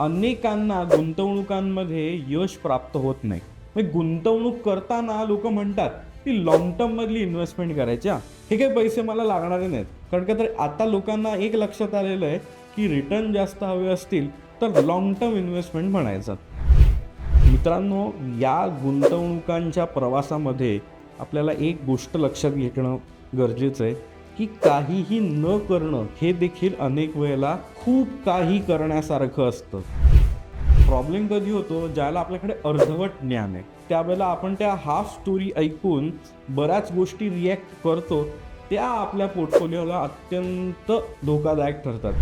अनेकांना गुंतवणुकांमध्ये यश प्राप्त होत नाही. म्हणजे गुंतवणूक करताना लोक म्हणतात की लॉंग टर्ममधली इन्व्हेस्टमेंट करायच्या हे. काही पैसे मला लागणारे नाहीत. कारण का तर आता लोकांना एक लक्षात आलेलं आहे की रिटर्न जास्त हवे असतील तर लॉंग टर्म इन्व्हेस्टमेंट म्हणायचं. मित्रांनो या गुंतवणुकांच्या प्रवासामध्ये आपल्याला एक गोष्ट लक्षात घेणं गरजेचं आहे. की काहीही न करणं हे देखील अनेक वेळेला खूप काही करण्यासारखं असतं. प्रॉब्लेम कधी होतो? ज्याला आपल्याकडे अर्धवट ज्ञान आहे. त्यावेळेला आपण त्या हाफ स्टोरी ऐकून बऱ्याच गोष्टी रिॲक्ट करतो त्या आपल्या पोर्टफोलिओला अत्यंत धोकादायक ठरतात.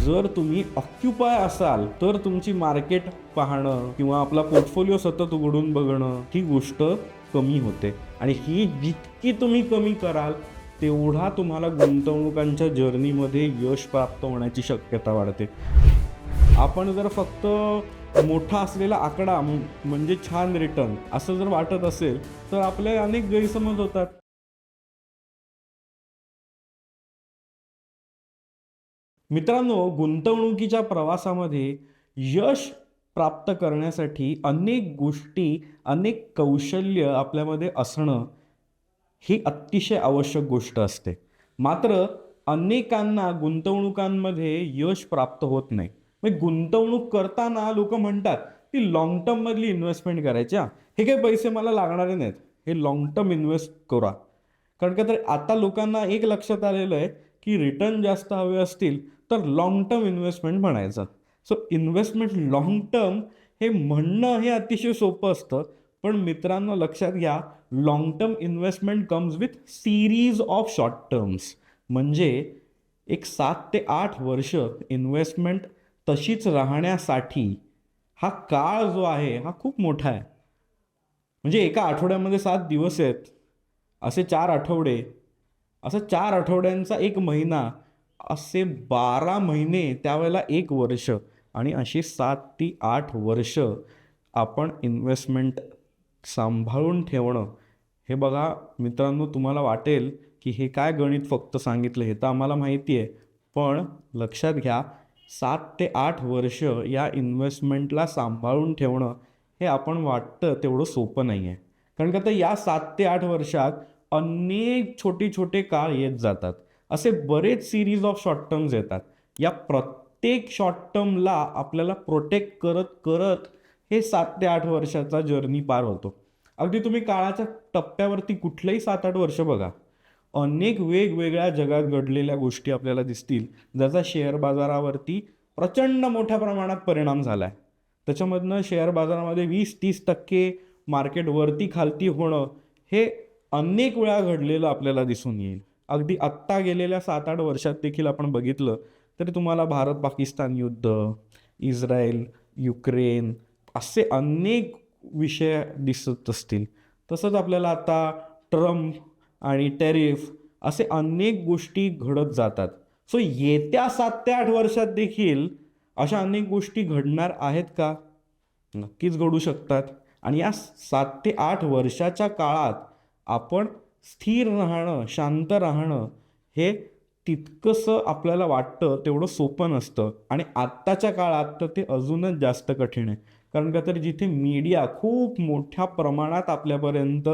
जर तुम्ही ऑक्युपाय असाल तर तुमची मार्केट पाहणं किंवा आपला पोर्टफोलिओ सतत उघडून बघणं ही गोष्ट कमी होते. आणि ही जितकी तुम्ही कमी कराल तेवढा तुम्हाला गुंतवणुकांच्या जर्नीमध्ये यश प्राप्त होण्याची शक्यता वाढते. आपण जर फक्त मोठा असलेला आकडा म्हणजे छान रिटर्न असं जर वाटत असेल तर आपले अनेक गैरसमज होतात. मित्रांनो गुंतवणुकीच्या प्रवासामध्ये यश प्राप्त करण्यासाठी अनेक गोष्टी अनेक कौशल्य आपल्यामध्ये असणं ही अतिशय आवश्यक गोष्ट असते. मात्र अनेकांना गुंतवणुकांमध्ये यश प्राप्त होत नाही. म्हणजे गुंतवणूक करताना लोक म्हणतात की लॉंग टर्म मधली इन्व्हेस्टमेंट करायची हे. काही पैसे मला लागणारे नाहीत. हे लॉंग टर्म इन्व्हेस्ट करा. कारण का तर आता लोकांना एक लक्षात आलेलं आहे की रिटर्न जास्त हवे असतील तर लॉंग टर्म इन्व्हेस्टमेंट म्हणायचं. सो इन्व्हेस्टमेंट लॉंग टर्म हे म्हणणं हे अतिशय सोपं असतं. पण मित्रांनो लक्षात घ्या long term investment comes with series of short terms म्हणजे एक सात ते आठ वर्ष इन्व्हेस्टमेंट तशीच राहण्यासाठी हा काळ जो आहे हा खूप मोठा आहे. म्हणजे एका आठवड्यामध्ये सात दिवस आहेत असे चार आठवडे. असं चार आठवड्यांचा एक महिना असे बारा महिने त्यावेळेला एक वर्ष आणि अशी सात ती आठ वर्ष आपण इन्व्हेस्टमेंट सांभाळून ठेवणं. हे बघा मित्रांनो तुम्हाला वाटेल की हे काय गणित फक्त सांगितलं हे तर आम्हाला माहिती आहे. पण लक्षात घ्या सात ते आठ वर्ष या इन्व्हेस्टमेंटला सांभाळून ठेवणं हे आपण वाटतं तेवढं सोपं नाही आहे. कारण का तर या सात ते आठ वर्षात अनेक छोटे छोटे काळ येत जातात. असे बरेच सिरीज ऑफ शॉर्ट टर्म्स येतात. या प्रत्येक शॉर्ट टर्मला आपल्याला प्रोटेक्ट करत करत हे सात ते आठ वर्षाचा जर्नी पार होतो. अगदी तुम्ही काळाच्या टप्प्यावरती कुठलंही सात आठ वर्ष बघा. अनेक वेगवेगळ्या जगात घडलेल्या गोष्टी आपल्याला दिसतील. ज्याचा शेअर बाजारावरती प्रचंड मोठ्या प्रमाणात परिणाम झाला आहे त्याच्यामधनं शेअर बाजारामध्ये वीस तीस टक्के मार्केट वरती खालती होणं हे अनेक वेळा घडलेलं आपल्याला दिसून येईल. अगदी आत्ता गेलेल्या सात आठ वर्षात देखील आपण बघितलं तरी तुम्हाला भारत पाकिस्तान युद्ध इस्रायल युक्रेन असे अनेक विषय दिसत असतील. तसंच आपल्याला आता ट्रम्प आणि टेरिफ असे अनेक गोष्टी घडत जातात. सो येत्या सात ते आठ वर्षात देखील अशा अनेक गोष्टी घडणार आहेत का? नक्कीच घडू शकतात. आणि या सात ते आठ वर्षाच्या काळात आपण स्थिर राहणं शांत राहणं हे तितकंसं आपल्याला वाटतं तेवढं सोपं नसतं. आणि आत्ताच्या काळात तर ते अजूनच जास्त कठीण आहे. कारण का तर जिथे मीडिया खूप मोठ्या प्रमाणात आपल्यापर्यंत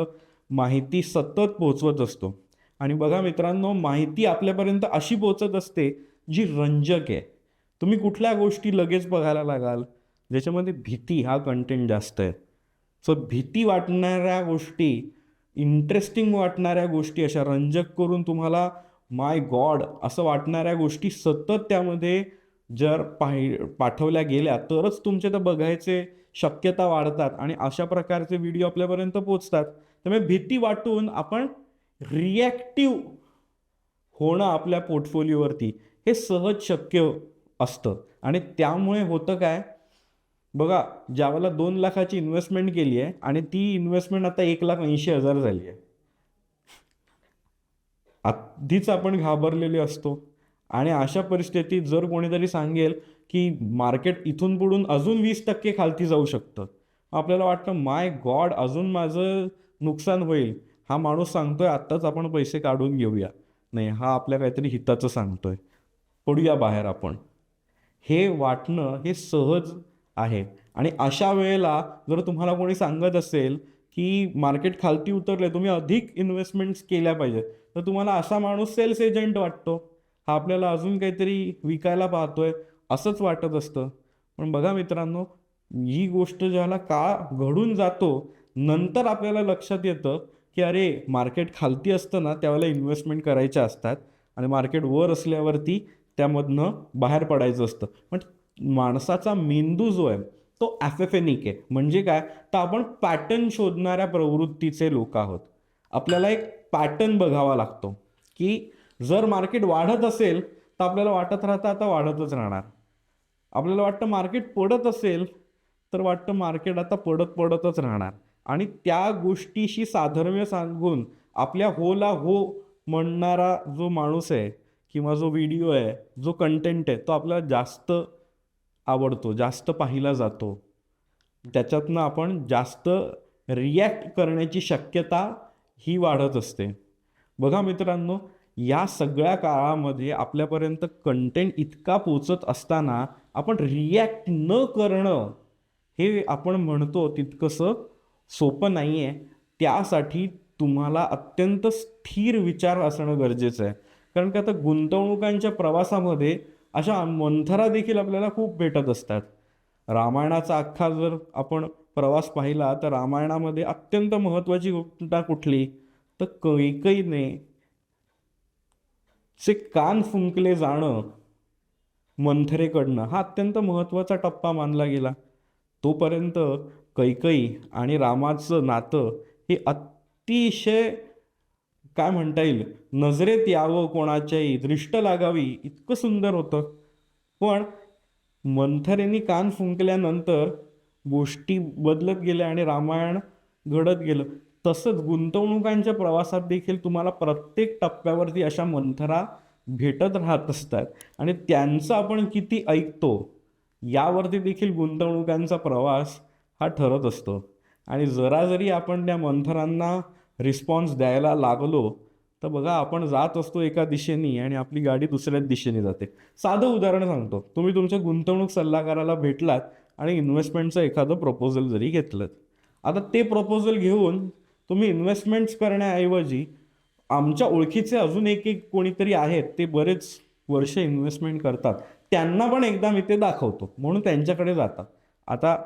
माहिती सतत पोचवत असतो. आणि बघा मित्रांनो माहिती आपल्यापर्यंत अशी पोचत असते जी रंजक आहे. तुम्ही कुठल्या गोष्टी लगेच बघायला लागाल? ज्याच्यामध्ये भीती हा कंटेंट जास्त आहे. सो भीती वाटणाऱ्या गोष्टी इंटरेस्टिंग वाटणाऱ्या गोष्टी अशा रंजक करून तुम्हाला माय गॉड असं वाटणाऱ्या गोष्टी सतत त्यामध्ये जर पाहि पाठवल्या गेल्या तरच तुमचे तर बघायचे शक्यता वाढतात आणि अशा प्रकारचे व्हिडिओ आपल्यापर्यंत पोचतात त्यामुळे भीती वाटून आपण रिॲक्टिव्ह होणं आपल्या पोर्टफोलिओवरती हे सहज शक्य असतं. आणि त्यामुळे होतं काय? बघा ज्यावेळेला दोन लाखाची इन्व्हेस्टमेंट केली आहे आणि ती इन्व्हेस्टमेंट आता एक लाख ऐंशी हजार झाली आहे. आधीच आपण घाबरलेले असतो. आणि अशा परिस्थितीत जर कोणीतरी सांगेल की मार्केट इथून पुढून अजून वीस टक्के खालती जाऊ शकतं. आपल्याला वाटतं माय गॉड अजून माझं नुकसान होईल. हा माणूस सांगतोय आत्ताच आपण पैसे काढून घेऊया. नाही हा आपल्या काहीतरी हिताचं सांगतोय. पडूया बाहेर आपण. हे वाटणं हे सहज आहे. आणि अशा वेळेला जर तुम्हाला कोणी सांगत असेल की मार्केट खालती उतरले तुम्ही अधिक इन्व्हेस्टमेंट्स केल्या पाहिजेत तर तुम्हाला असा माणूस सेल्स एजंट वाटतो. हा आपल्याला अजून काहीतरी विकायला पाहतोय असंच वाटत असतं. पण बघा मित्रांनो ही गोष्ट ज्याला काळ घडून जातो नंतर आपल्याला लक्षात येतं की अरे मार्केट खालती असतं ना त्यावेळेला इन्व्हेस्टमेंट करायच्या असतात. आणि मार्केट वर असल्यावरती त्यामधनं बाहेर पडायचं असतं. पण माणसाचा मेंदू जो आहे तो ॲफेफेनिक आहे. म्हणजे काय? तर आपण पॅटर्न शोधणाऱ्या प्रवृत्तीचे लोक आहोत. आपल्याला एक पॅटर्न बघावा लागतो की जर मार्केट वाढत असेल तर आपल्याला वाटत राहतं आता वाढतच राहणार. आपल्याला वाटतं मार्केट पडत असेल तर वाटतं मार्केट आता पडत पडतच राहणार. आणि त्या गोष्टीशी साधर्म्य सांगून आपल्या होला हो म्हणणारा जो माणूस आहे किंवा जो व्हिडिओ आहे जो कंटेंट आहे तो आपल्याला जास्त आवडतो जास्त पाहिला जातो. त्याच्यातनं आपण जास्त रिॲक्ट करण्याची शक्यता ही वाढत असते. बघा मित्रांनो या सगळ्या काळामध्ये आपल्यापर्यंत कंटेंट इतका पोचत असताना आपण रिॲक्ट न करणं हे आपण म्हणतो तितकंसं सोपं नाही आहे त्यासाठी तुम्हाला अत्यंत स्थिर विचार असणं गरजेचं आहे. कारण की आता गुंतवणुकांच्या प्रवासामध्ये अशा मंथरा देखील आपल्याला खूप भेटत असतात. रामायणाचा अख्खा जर आपण प्रवास पाहिला तर रामायणामध्ये अत्यंत महत्त्वाची गोष्ट कुठली? तर कैकईने चे कान फुंकले जाणं मंथरेकडनं हा अत्यंत महत्त्वाचा टप्पा मानला गेला. तोपर्यंत कैकई आणि रामाचं नातं हे अतिशय काय म्हणता येईल नजरेत यावं कोणाच्याही दृष्ट लागावी इतकं सुंदर होतं. पण मंथरेनी कान फुंकल्यानंतर गोष्टी बदलत गेल्या आणि रामायण घडत गेलं. तसंच गुंतवणुकांच्या प्रवासात देखील तुम्हाला प्रत्येक टप्प्यावरती अशा मंथरा भेटत राहत असतात. आणि त्यांचं आपण किती ऐकतो यावरती देखील गुंतवणुकांचा प्रवास हा ठरत असतो. आणि जरा जरी आपण त्या मंथरांना रिस्पॉन्स द्यायला लागलो तर बघा आपण जात असतो एका दिशेने आणि आपली गाडी दुसऱ्याच दिशेने जाते. साधं उदाहरण सांगतो. तुम्ही तुमच्या गुंतवणूक सल्लागाराला भेटलात आणि इन्व्हेस्टमेंटचं एखादं प्रपोजल जरी घेतलं आता ते प्रपोजल घेऊन तुम्ही इन्व्हेस्टमेंट्स करण्याऐवजी आमच्या ओळखीचे अजून एक एक कोणीतरी आहेत ते बरेच वर्ष इन्व्हेस्टमेंट करतात. त्यांना पण एकदा मी ते दाखवतो म्हणून त्यांच्याकडे जातात. आता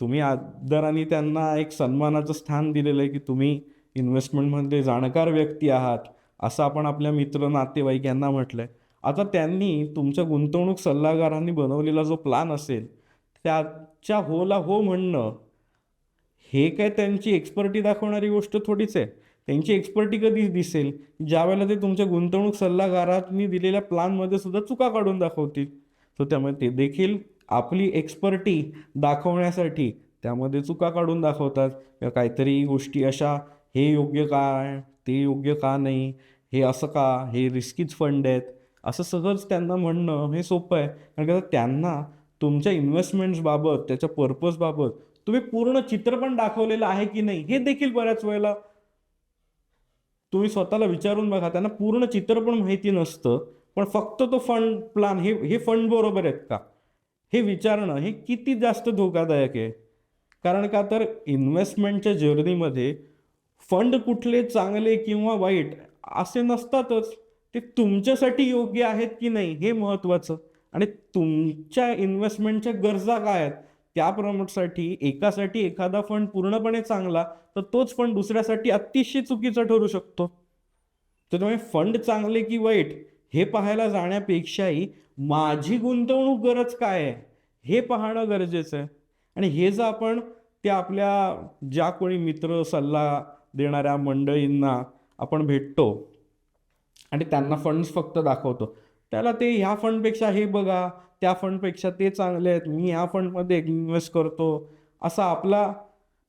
तुम्ही आदराने त्यांना एक सन्मानाचं स्थान दिलेलं आहे की तुम्ही इन्व्हेस्टमेंटमध्ये जाणकार व्यक्ती आहात असं आपण आपल्या मित्र नातेवाईक यांना म्हटलं आहे आता त्यांनी तुमच्या गुंतवणूक सल्लागारांनी बनवलेला जो प्लान असेल त्याच्या होला हो म्हणणं हे काय त्यांची एक्सपर्टी दाखवणारी गोष्ट थोडीच आहे. त्यांची एक्सपर्टी कधी दिसेल. ज्यावेळेला ते तुमच्या गुंतवणूक सल्लागारांनी दिलेल्या प्लानमध्ये सुद्धा चुका काढून दाखवतील. तर त्यामुळे ते देखील आपली एक्सपर्टी दाखवण्यासाठी त्यामध्ये चुका काढून दाखवतात. किंवा काहीतरी गोष्टी अशा हे योग्य काय ते योग्य का नाही हे असं का हे रिस्कीच फंड आहेत. असं सहज त्यांना म्हणणं हे सोपं आहे. कारण का त्यांना तुमच्या इन्व्हेस्टमेंट्सबाबत त्याच्या पर्पजबाबत तुम्ही पूर्ण चित्र पण दाखवलेलं आहे की नाही हे देखील बऱ्याच वेळेला तुम्ही स्वतःला विचारून बघा त्यांना पूर्ण चित्र पण माहिती नसतं पण फक्त तो फंड प्लान हे हे फंड बरोबर आहेत का? हे विचारणं हे किती जास्त धोकादायक आहे. कारण का तर इन्व्हेस्टमेंटच्या जर्नीमध्ये फंड कुठले चांगले किंवा वाईट असे नसतातच ते तुमच्यासाठी योग्य आहेत की नाही हे महत्त्वाचं आणि तुमच्या इन्व्हेस्टमेंटच्या गरजा काय आहेत? त्या प्रमोटसाठी एकासाठी एखादा फंड पूर्णपणे चांगला तर तोच फंड दुसऱ्यासाठी अतिशय चुकीचा ठरू शकतो. तर त्यामुळे फंड चांगले की वाईट हे पाहायला जाण्यापेक्षाही माझी गुंतवणूक गरज काय आहे हे पाहणं गरजेचं आहे. आणि हे जर आपण त्या आपल्या ज्या कोणी मित्र सल्ला देणाऱ्या मंडळींना आपण भेटतो आणि त्यांना फंड्स फक्त दाखवतो त्याला ते ह्या फंडपेक्षा हे बघा त्या फंडपेक्षा ते चांगले आहेत मी ह्या फंडमध्ये इन्व्हेस्ट करतो. असा आपला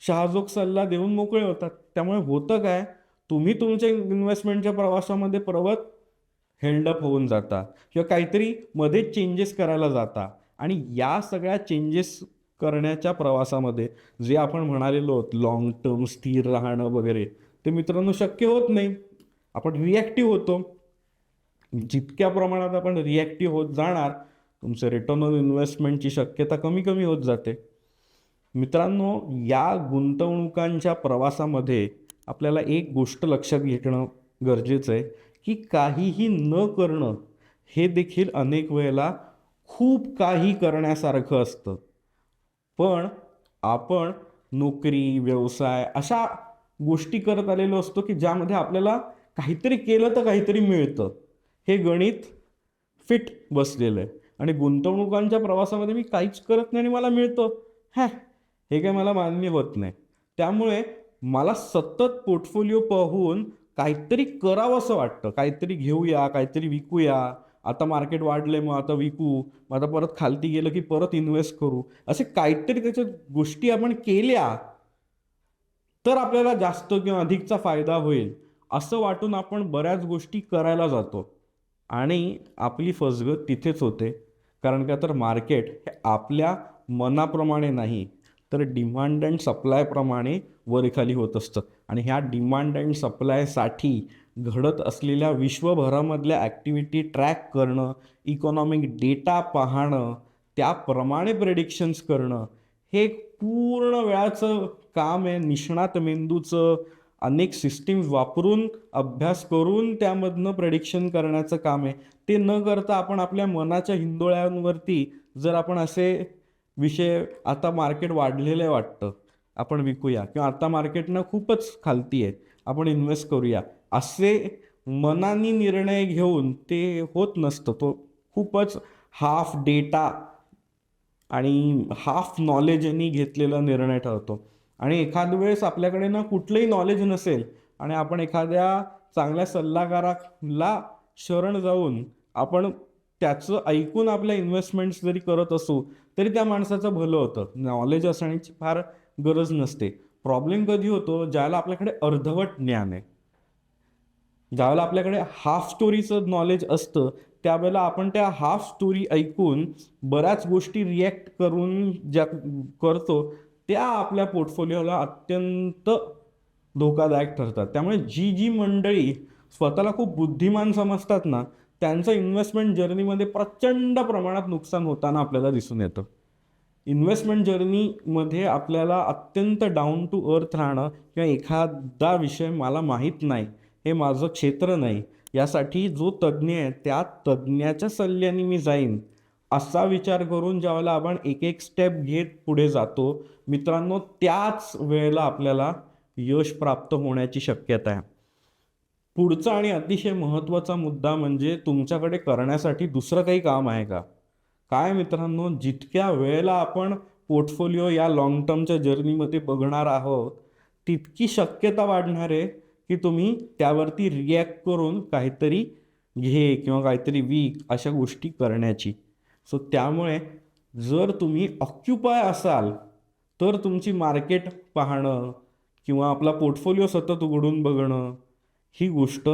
शहाजोग सल्ला देऊन मोकळे होतात. त्यामुळे होतं काय तुम्ही तुमच्या इन्व्हेस्टमेंटच्या प्रवासामध्ये प्रवत हेल्डअप होऊन जाता किंवा काहीतरी मध्ये चेंजेस करायला जाता. आणि या सगळ्या चेंजेस करण्याच्या प्रवासामध्ये जे आपण म्हणालेलो आहोत लॉंग टर्म स्थिर राहणं वगैरे ते मित्रांनो शक्य होत नाही. आपण रिॲक्टिव्ह होतो. जितक्या प्रमाणात आपण रिॲक्टिव्ह होत जाणार तुमचे रिटर्न ऑन इन्व्हेस्टमेंटची शक्यता कमी कमी होत जाते. मित्रांनो या गुंतवणुकांच्या प्रवासामध्ये आपल्याला एक गोष्ट लक्षात घेणं गरजेचं आहे की काहीही न करणं हे देखील अनेक वेळेला खूप काही करण्यासारखं असतं. पण आपण नोकरी व्यवसाय अशा गोष्टी करत आलेलो असतो की ज्यामध्ये आपल्याला काहीतरी केलं तर काहीतरी मिळतं. हे गणित फिट बसलेलं आहे. आणि गुंतवणुकांच्या प्रवासामध्ये मी काहीच करत नाही आणि मला मिळतं. हॅ हे काय मला मान्य होत नाही. त्यामुळे मला सतत पोर्टफोलिओ पाहून काहीतरी करावं असं वाटतं. काहीतरी घेऊया काहीतरी विकूया. आता मार्केट वाढलंय मग आता विकू. मग आता परत खालती गेलं की परत इन्व्हेस्ट करू. असे काहीतरी त्याच्या गोष्टी आपण केल्या तर आपल्याला जास्त किंवा अधिकचा फायदा होईल. असं वाटून आपण बऱ्याच गोष्टी करायला जातो. आणि आपली फसगत तिथेच होते. कारण का तर मार्केट हे आपल्या मनाप्रमाणे नाही तर डिमांड अँड सप्लायप्रमाणे वरखाली होत असतं. आणि ह्या डिमांड अँड सप्लायसाठी घडत असलेल्या विश्वभरामधल्या ॲक्टिव्हिटी ट्रॅक करणं इकॉनॉमिक डेटा पाहणं त्याप्रमाणे प्रेडिक्शन्स करणं हे एक पूर्ण वेळाचं काम आहे. निष्णात मेंदूचं अनेक सिस्टीम्स वापरून अभ्यास करून त्यामधनं प्रेडिक्शन करण्याचं काम आहे. ते न करता आपण आपल्या मनाच्या हिंदोळ्यांवरती जर आपण असे विषय आता मार्केट वाढलेलं आहे वाटतं आपण विकूया. किंवा आता मार्केटनं खूपच खालती आहे आपण इन्व्हेस्ट करूया. असे मनानी निर्णय घेऊन ते होत नसतं. तो खूपच हाफ डेटा आणि हाफ नॉलेजनी घेतलेला निर्णय ठरतो. आणि एखाद वेळेस आपल्याकडे ना कुठलंही नॉलेज नसेल आणि आपण एखाद्या चांगल्या सल्लागाराला शरण जाऊन आपण त्याचं ऐकून आपल्या इन्व्हेस्टमेंट्स जरी करत असू तरी त्या माणसाचं भलं होतं. नॉलेज असण्याची फार गरज नसते. प्रॉब्लेम कधी होतो? ज्याला आपल्याकडे अर्धवट ज्ञान आहे. ज्यावेळेला आपल्याकडे हाफ स्टोरीचं नॉलेज असतं त्यावेळेला आपण त्या हाफ स्टोरी ऐकून बऱ्याच गोष्टी रिॲक्ट करून ज्या करतो त्या आपल्या पोर्टफोलिओला अत्यंत धोकादायक ठरतात. त्यामुळे जी जी मंडळी स्वतःला खूप बुद्धिमान समजतात ना त्यांचं इन्व्हेस्टमेंट जर्नीमध्ये प्रचंड प्रमाणात नुकसान होताना आपल्याला दिसून येतं. इन्व्हेस्टमेंट जर्नीमध्ये आपल्याला अत्यंत डाऊन टू अर्थ राहणं किंवा एखादा विषय मला माहीत नाही हे माझं क्षेत्र नाही यासाठी जो तज्ज्ञ आहे त्या तज्ज्ञाच्या सल्ल्याने मी जाईन. असा विचार करून ज्यावेळेला आपण एक एक स्टेप घेत पुढे जातो मित्रांनो त्याच वेळेला आपल्याला यश प्राप्त होण्याची शक्यता आहे. पुढचा आणि अतिशय महत्त्वाचा मुद्दा म्हणजे तुमच्याकडे करण्यासाठी दुसरं काही काम आहे का? काय मित्रांनो जितक्या वेळेला आपण पोर्टफोलिओ या लाँग टर्मच्या जर्नीमध्ये बघणार आहोत तितकी शक्यता वाढणार आहे की तुम्ही त्यावरती रिॲक्ट करून काहीतरी घे किंवा काहीतरी वीक अशा गोष्टी करण्याची. सो त्यामुळे जर तुम्ही ऑक्युपाय असाल तर तुमची मार्केट पाहणं किंवा आपला पोर्टफोलिओ सतत उघडून बघणं ही गोष्ट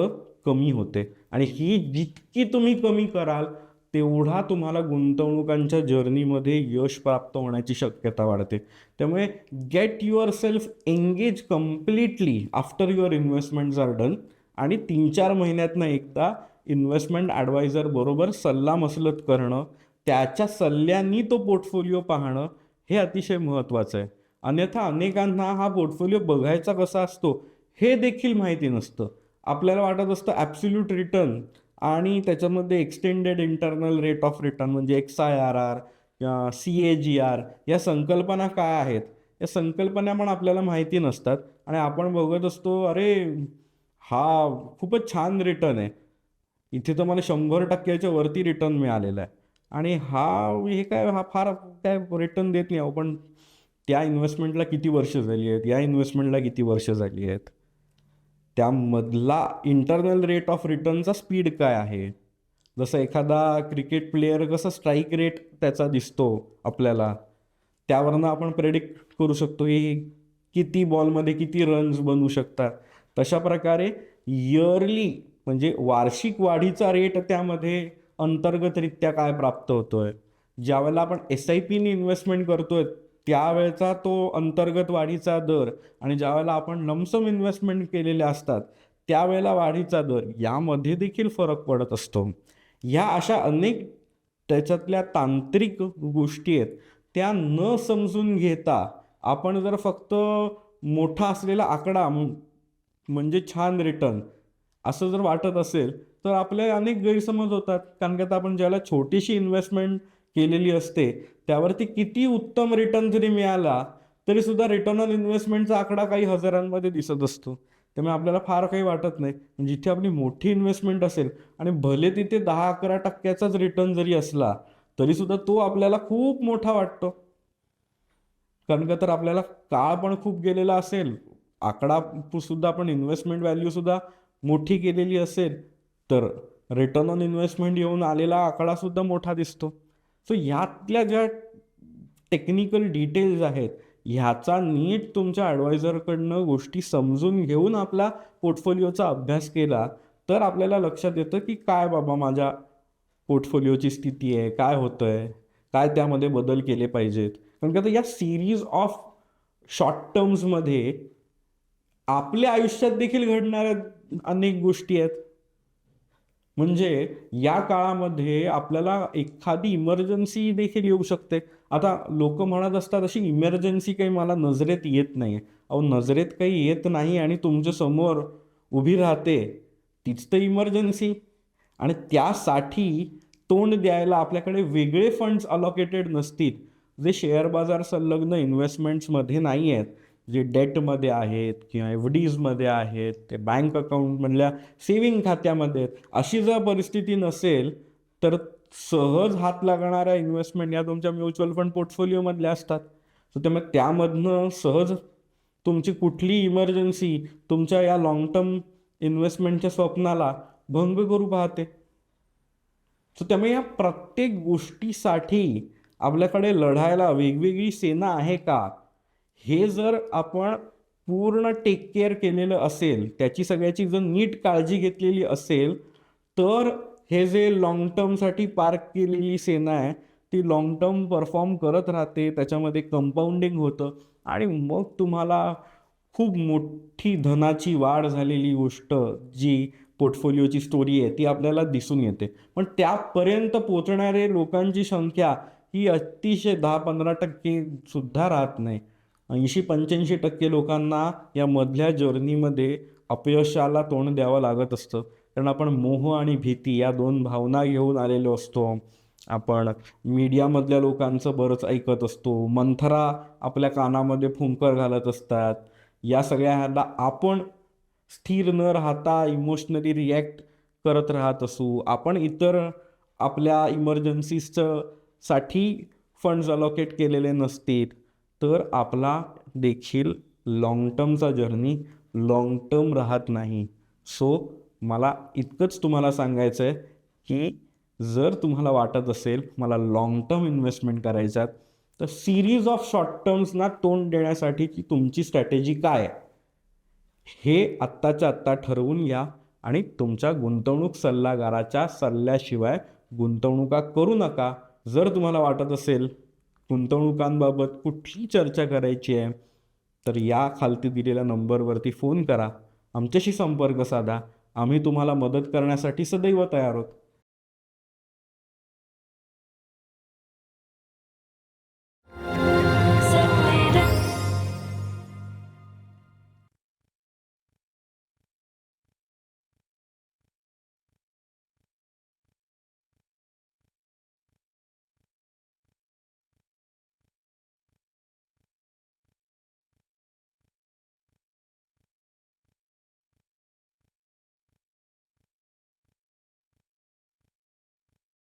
कमी होते. आणि ही जितकी तुम्ही कमी कराल तेवढा तुम्हाला गुंतवणुकांच्या जर्नीमध्ये यश प्राप्त होण्याची शक्यता वाढते. त्यामुळे get yourself engage completely after your investments are done आणि तीन चार महिन्यातनं एकदा इन्व्हेस्टमेंट ॲडवायझर बरोबर सल्लामसलत करणं त्याच्या सल्ल्यानी तो पोर्टफोलिओ पाहणं हे अतिशय महत्त्वाचं आहे. अन्यथा अनेकांना हा पोर्टफोलिओ बघायचा कसा असतो हे देखील माहिती नसतं. आपल्याला वाटत असतं ॲब्सल्यूट रिटर्न आणि त्याच्यामध्ये extended internal rate of return म्हणजे X I R R C A G R या संकल्पना काय आहेत? या संकल्पना पण आपल्याला माहिती नसतात आणि आपण बघत असतो अरे हा खूपच छान रिटर्न आहे. इथे तर मला शंभर टक्क्याच्या वरती रिटर्न मिळालेला आहे. आणि हा हे काय हा फार काय रिटर्न देत नाही अहो पण त्या इन्व्हेस्टमेंटला किती वर्ष झाली आहेत? या इन्व्हेस्टमेंटला किती वर्ष झाली आहेत? त्यामधला इंटरनल रेट ऑफ रिटर्नचा स्पीड काय आहे? जसं एखादा क्रिकेट प्लेयर कसं स्ट्राईक रेट त्याचा दिसतो आपल्याला त्यावरनं आपण प्रेडिक्ट करू शकतो की किती बॉलमध्ये किती रन्स बनवू शकतात. तशा प्रकारे इयरली म्हणजे वार्षिक वाढीचा रेट त्यामध्ये अंतर्गतरित्या काय प्राप्त होतोय? ज्यावेळेला आपण एस आय पीने इन्व्हेस्टमेंट करतोय त्यावेळेचा तो अंतर्गत वाढीचा दर आणि ज्यावेळेला आपण लमसम इन्व्हेस्टमेंट केलेले असतात त्यावेळेला वाढीचा दर यामध्ये देखील फरक पडत असतो. ह्या अशा अनेक त्याच्यातल्या तांत्रिक गोष्टी आहेत. त्या न समजून घेता आपण जर फक्त मोठा असलेला आकडा म्हणजे छान रिटर्न असं जर वाटत असेल तर आपले अनेक गैरसमज होतात. कारण की आता आपण ज्याला छोटीशी इन्व्हेस्टमेंट केलेली असते त्यावरती किती उत्तम रिटर्न जरी मिळाला तरी सुद्धा रिटर्न ऑन इन्व्हेस्टमेंटचा आकडा काही हजारांमध्ये दिसत असतो. त्यामुळे आपल्याला फार काही वाटत नाही. जिथे आपली मोठी इन्व्हेस्टमेंट असेल आणि भले तिथे दहा अकरा टक्क्याचाच रिटर्न जरी असला तरी सुद्धा तो आपल्याला खूप मोठा वाटतो. कारण का तर आपल्याला काळ पण खूप गेलेला असेल आकडा सुद्धा आपण इन्व्हेस्टमेंट व्हॅल्यू सुद्धा मोठी केलेली असेल तर रिटर्न ऑन इन्व्हेस्टमेंट येऊन आलेला आकडा सुद्धा मोठा दिसतो. सो ह्यातल्या ज्या टेक्निकल डिटेल्स आहेत ह्याचा नीट तुमच्या ॲडवायझरकडनं गोष्टी समजून घेऊन आपला पोर्टफोलिओचा अभ्यास केला तर आपल्याला लक्षात येतं की काय बाबा माझ्या पोर्टफोलिओची स्थिती आहे काय होतं आहे काय त्यामध्ये बदल केले पाहिजेत. कारण का आता या सिरीज ऑफ शॉर्ट टर्म्समध्ये आपल्या आयुष्यात देखील घडणाऱ्या अनेक गोष्टी आहेत. म्हणजे या काळामध्ये आपल्याला एखादी इमर्जन्सी देखील येऊ शकते. आता लोक म्हणत असतात अशी इमर्जन्सी काही मला नजरेत येत नाही अहो नजरेत काही येत नाही आणि तुमच्यासमोर उभी राहते तीच तर इमर्जन्सी आणि त्यासाठी तोंड द्यायला आपल्याकडे वेगळे फंड्स अलॉकेटेड नसतील. जे शेअर बाजार संलग्न इन्व्हेस्टमेंट्समध्ये नाही आहेत जे डेटमध्ये आहेत किंवा एफ डीजमध्ये आहेत ते बँक अकाउंटमधल्या सेविंग खात्यामध्ये आहेत अशी जर परिस्थिती नसेल तर सहज हात लागणाऱ्या इन्व्हेस्टमेंट या तुमच्या म्युच्युअल फंड पोर्टफोलिओमधल्या असतात. सो त्यामुळे त्यामधनं सहज तुमची कुठली इमर्जन्सी तुमच्या या लॉंग टर्म इन्व्हेस्टमेंटच्या स्वप्नाला भंग करू पाहते. सो त्यामुळे या प्रत्येक गोष्टीसाठी आपल्याकडे लढायला वेगवेगळी सेना आहे का? हे जर आपण पूर्ण टेक केअर केलेलं असेल त्याची सगळ्याची जर नीट काळजी घेतलेली असेल तर हे जे लॉंग टर्मसाठी पार्क केलेली सेना आहे ती लॉंग टर्म परफॉर्म करत राहते त्याच्यामध्ये कंपाऊंडिंग होतं. आणि मग तुम्हाला खूप मोठी धनाची वाढ झालेली गोष्ट जी पोर्टफोलिओची स्टोरी आहे ती आपल्याला दिसून येते. पण त्यापर्यंत पोचणारे लोकांची संख्या ही अतिशय दहा पंधरा टक्के सुद्धा राहत नाही. ऐंशी पंच्याऐंशी टक्के लोकांना या मधल्या जर्नीमध्ये अपयशाला तोंड द्यावं लागत असतं. कारण आपण मोह आणि भीती या दोन भावना घेऊन आलेलो असतो. आपण मीडियामधल्या लोकांचं बरंच ऐकत असतो. मंथरा आपल्या कानामध्ये फुंकर घालत असतात. या सगळ्या ह्याला आपण स्थिर न राहता इमोशनली रिॲक्ट करत राहत असू. आपण इतर आपल्या इमर्जन्सीजचं साठी फंड्स अलोकेट केलेले नसतील. तर आपला देखील लाँग टर्मचा जर्नी लाँग टर्म राहत नाही. सो मला इतकंच तुम्हाला सांगायचं आहे की जर तुम्हाला वाटत असेल मला लाँग टर्म इन्व्हेस्टमेंट करायच्यात तर सिरीज ऑफ शॉर्ट टर्म्सना तोंड देण्यासाठीची तुमची स्ट्रॅटेजी काय आहे? हे आत्ताच्या आत्ता ठरवून घ्या आणि तुमच्या गुंतवणूक सल्लागाराच्या सल्ल्याशिवाय गुंतवणुका करू नका. जर तुम्हाला वाटत असेल गुंतवणुकांबाबत कुठली चर्चा करायची आहे? तर या खालती दिलेल्या नंबरवरती फोन करा. आमच्याशी संपर्क साधा. आम्ही तुम्हाला मदत करण्यासाठी सदैव तयार आहोत.